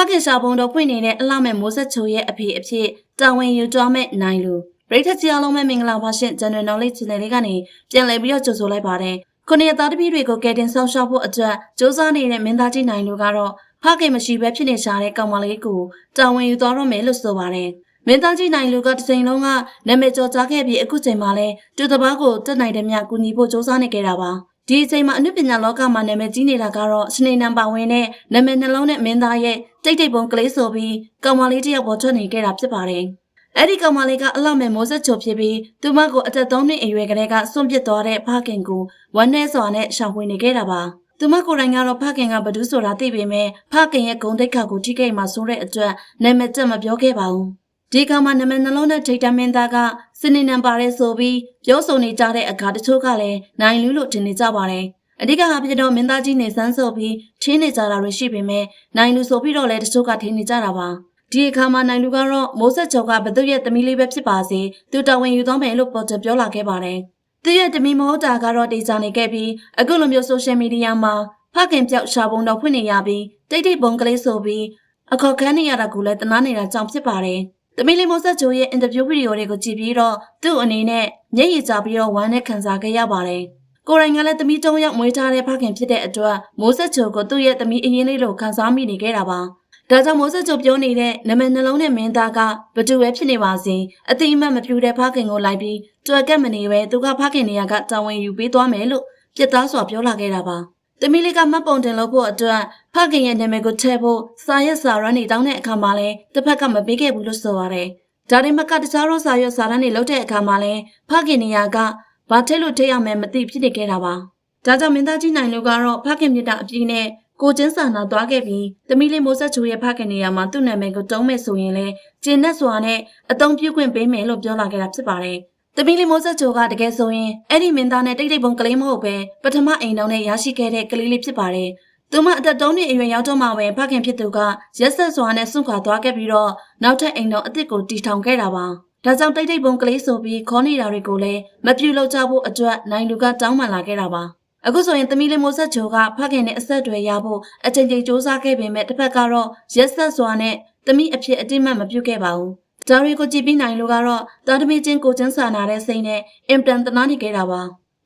ဖခင်ရှာဘုံတော်ပွင့်နေတဲ့အလှမဲ့မိုးဆက်ချိုရဲ့အဖေအဖြစ်တာဝန်ယူသွားမဲ့နိုင်လူပရိသတ်ကြီးအားလုံးပဲမင်္ဂလာပါရှင် General Knowledge Channel လေးကနေပြန်လည်ပြီးတော့ကြိုဆိုလိုက်ပါတယ်ခုနှစ်သားတပည့်တွေကိုကယ်တင်ဆောင်ရှောက်ဖို့အတွက်စူးစမ်းနေတဲ့မင်းသားကြီးနိုင်လူကတော့ဖခင်မရှိဘဲဖြစ်နေရှာတဲ့ကောင်မလေးကိုတာဝန်ယူသွားတော့မယ်လို့ဆိုပါတယ်မင်းသားကြီးနိုင်လူကတစ်ချိန်လုံးကနာမည်ကျော်ကြားခဲ့ပြီးအခုချိန်မှာလဲသူတပားကိုတက်နိုင်တဲ့မြကူညီဖို့စူးစမ်းနေကြတာပါ ဒီအချိန်မှာအနုပညာလောကမှာနာမည်ကြီးနေတာကတော့စနေနံပါဝင်နဲ့နာမည်နှလုံးနဲ့မင်းသားရဲ့တိတ်တိတ်ပုံကလေးဆိုပြီးကောင်မလေးတစ်ယောက်ပေါ်ထွက်နေခဲ့တာဖြစ်ပါတယ်။အဲ့ဒီကောင်မလေးကအလောက်မဲ့မိုးဆက်ချိုဖြစ်ပြီးသူမကိုအသက်၃နှစ်အရွယ်ကလေးကစွန့်ပစ်သွားတဲ့ဖခင်ကိုဝမ်းနဲ့စွာနဲ့ရှောင်ဝင်နေခဲ့တာပါ။သူမကိုယ်တိုင်ကတော့ဖခင်ကဘဒူးဆိုတာသိပေမဲ့ဖခင်ရဲ့ဂုံတိတ်ခါကိုထိခိုက်မှဆိုတဲ့အတွက်နာမည်တက်မပြောခဲ့ပါဘူး။ ဒီကောင်မနာမည်နှလုံးနဲ့ထိတ်တမင်းသားကစနေနံပါရဲဆိုပြီးပြောဆိုနေကြတဲ့အခါတချို့ကလည်းနိုင်လူလို့ထင်နေကြပါတယ်။အဓိကကပြတော့မင်းသားကြီးနေစမ်းဆိုပြီးထင်းနေကြတာတွေရှိပေမဲ့နိုင်လူဆိုပြီးတော့လည်းတချို့ကထင်းနေကြတာပါဒီအခါမှာနိုင်လူကတော့မိုးဆက်ချုပ်ကဘသူရဲ့သမီးလေးပဲဖြစ်ပါစေသူတာဝန်ယူသွားမယ်လို့ပေါ်တယ်ပြောလာခဲ့ပါတယ်သူရဲ့သမီးမဟုတ်တာကတော့တေချာနေခဲ့ပြီးအခုလိုမျိုးဆိုရှယ်မီဒီယာမှာဖခင်ပြောက်ရှာပုံတော်ဖွင့်နေရပြီးတိတ်တိတ်ပုံကလေးဆိုပြီးအခေါ်ခန်းနေရတာကိုလည်းတနာနေတာကြောင့်ဖြစ်ပါတယ် သမီးလေးမိုးဆက်ချုပ်ရဲ့အင်တာဗျူးဗီဒီယိုတွေကိုကြည့်ပြီးတော့သူ့အနေနဲ့မျက်ရည်ကျပြီးတော့ဝမ်းနဲ့ခံစားခဲ့ရပါတယ်ကိုရိုင်းကလည်းသမီးတုံးရောက်မွေးထားတဲ့ဖခင်ဖြစ်တဲ့အတွက်မိုးဆက်ချိုကိုသူ့ရဲ့သမီးအရင်လေးလိုခံစားမိနေခဲ့တာပါ။ဒါကြောင့်မိုးဆက်ချိုပြောနေတဲ့နမနှလုံးနဲ့မင်းသားကဘသူပဲဖြစ်နေပါစေအတိအမှတ်မပြူတဲ့ဖခင်ကိုလိုက်ပြီးကြွက်ကက်မနေပဲသူကဖခင်နေရာကတာဝန်ယူပေးသွားမယ်လို့ပြစ်သားစွာပြောလာခဲ့တာပါ။ သမီးလေးကမှတ်ပုံတင်လို့ဖို့အတွက်ဖခင်ရဲ့နာမည်ကိုထည့်ဖို့စာရွက်စာရမ်းတွေတောင်းတဲ့အခါမှာလည်းတစ်ဖက်ကမပေးခဲ့ဘူးလို့ဆိုပါတယ်။ဒါရင်မကတခြားသောစာရွက်စာရမ်းတွေလုပ်တဲ့အခါမှာလည်းဖခင်နေရာကဘာထည့်လို့ထည့်ရမယ်မသိဖြစ်နေခဲ့တာပါ။ဒါကြောင့်မင်းသားကြီးနိုင်လူကတော့ဖခင်မြတ်တာအပြည့်နဲ့ကိုချင်းစာနာသွားခဲ့ပြီးသမီးလေးမိုးဆက်ချိုရဲ့ဖခင်နေရာမှာသူ့နာမည်ကိုတုံးမဲ့ဆိုရင်လေကျင်းနဲ့စွာနဲ့အတုံးပြုတ်ခွင့်ပေးမယ်လို့ပြောလာခဲ့တာဖြစ်ပါတယ်။ သမီးလေးမိုးဆက်ချိုကတကယ်ဆိုရင်အဲ့ဒီမင်းသားနဲ့တိတ်တိတ်ပုံကလေးမဟုတ်ပဲပထမအိမ်တော်နဲ့ရရှိခဲ့တဲ့ကလေးလေးဖြစ်ပါတယ်။သူမအသက်၃နှစ်အရွယ်ရောက်တော့မှပဲဖခင်ဖြစ်သူကရက်ဆက်စွာနဲ့စွန့်ခွာသွားခဲ့ပြီးတော့နောက်ထပ်အိမ်တော်အစ်စ်ကိုတီထောင်ခဲ့တာပါ။ဒါကြောင့်တိတ်တိတ်ပုံကလေးဆိုပြီးခေါ်နေတာတွေကိုလည်းမပြုတ်လောက်ကြဖို့အတွက်နိုင်လူကတောင်းပန်လာခဲ့တာပါအခုဆိုရင်သမီးလေးမိုးဆက်ချိုကဖခင်နဲ့အဆက်တွေရဖို့အချိန်ချင်းစူးစမ်းခဲ့ပေမဲ့တစ်ဖက်ကတော့ရက်ဆက်စွာနဲ့သမီးအဖြစ်အတိမတ်မပြုတ်ခဲ့ပါဘူး ဒါတွေကိုကြည့်ပြီးနိုင်လို့ကတော့တာသမီးချင်းကိုချင်းစာနာတဲ့စိတ်နဲ့အင်တန်တနာနေခဲ့တာပါ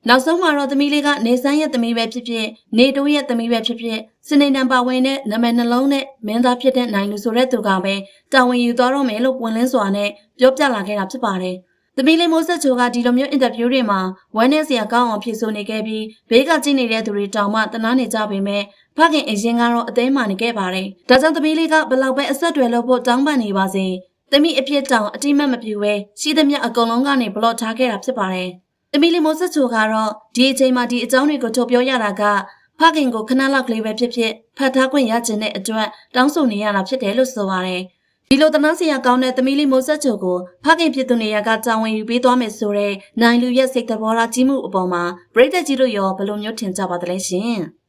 နောက်ဆုံးမှာတော့သမီးလေးကနေဆန်းရဲ့သမီးပဲဖြစ်ဖြစ်နေတိုးရဲ့သမီးပဲဖြစ်ဖြစ်စနေနံပါဝင်တဲ့နာမည်နှလုံးနဲ့မင်းသားဖြစ်တဲ့နိုင်လူဆိုတဲ့သူကပဲတာဝန်ယူသွားတော့မယ်လို့ပွင့်လင်းစွာနဲ့ပြောပြလာခဲ့တာဖြစ်ပါတယ်။သမီးလေးမိုးဆက်ချိုကဒီလိုမျိုးအင်တာဗျူးတွေမှာဝမ်းနဲ့စရာကောင်းအောင်ဖြေဆိုနေခဲ့ပြီးဘေးကကြည့်နေတဲ့သူတွေတောင်မှတနာနေကြပေမဲ့ဖခင်အရင်ကတော့အသေးမှနေခဲ့ပါတယ်။ဒါကြောင့်သမီးလေးကဘလောက်ပဲအဆက်တွေလို့ဖို့တောင်းပန်နေပါစေ။ သမီးအဖြစ်တောင်အတိမတ်မပြူပဲရှိသမျှအကုန်လုံးကနေဘလော့ထားခဲ့တာဖြစ်ပါတယ်။သမီးလေးမိုးဆက်ချိုကတော့ဒီအချိန်မှာဒီအကြောင်းတွေကိုထုတ်ပြောရတာကဖခင်ကိုခဏလောက်ကလေးပဲဖြစ်ဖြစ်ဖတ်ထားခွင့်ရခြင်းတဲ့အတွက်တောင်းဆိုနေရတာဖြစ်တယ်လို့ဆိုပါတယ်။ဒီလိုတနာစရာကောင်းတဲ့သမီးလေးမိုးဆက်ချိုကိုဖခင်ဖြစ်သူနေရာကတာဝန်ယူပေးသွားမယ်ဆိုတဲ့နိုင်လူရဲ့စိတ်သဘောထားကြီးမှုအပေါ်မှာပရိသတ်ကြီးတို့ရောဘယ်လိုမျိုးထင်ကြပါသလဲရှင်။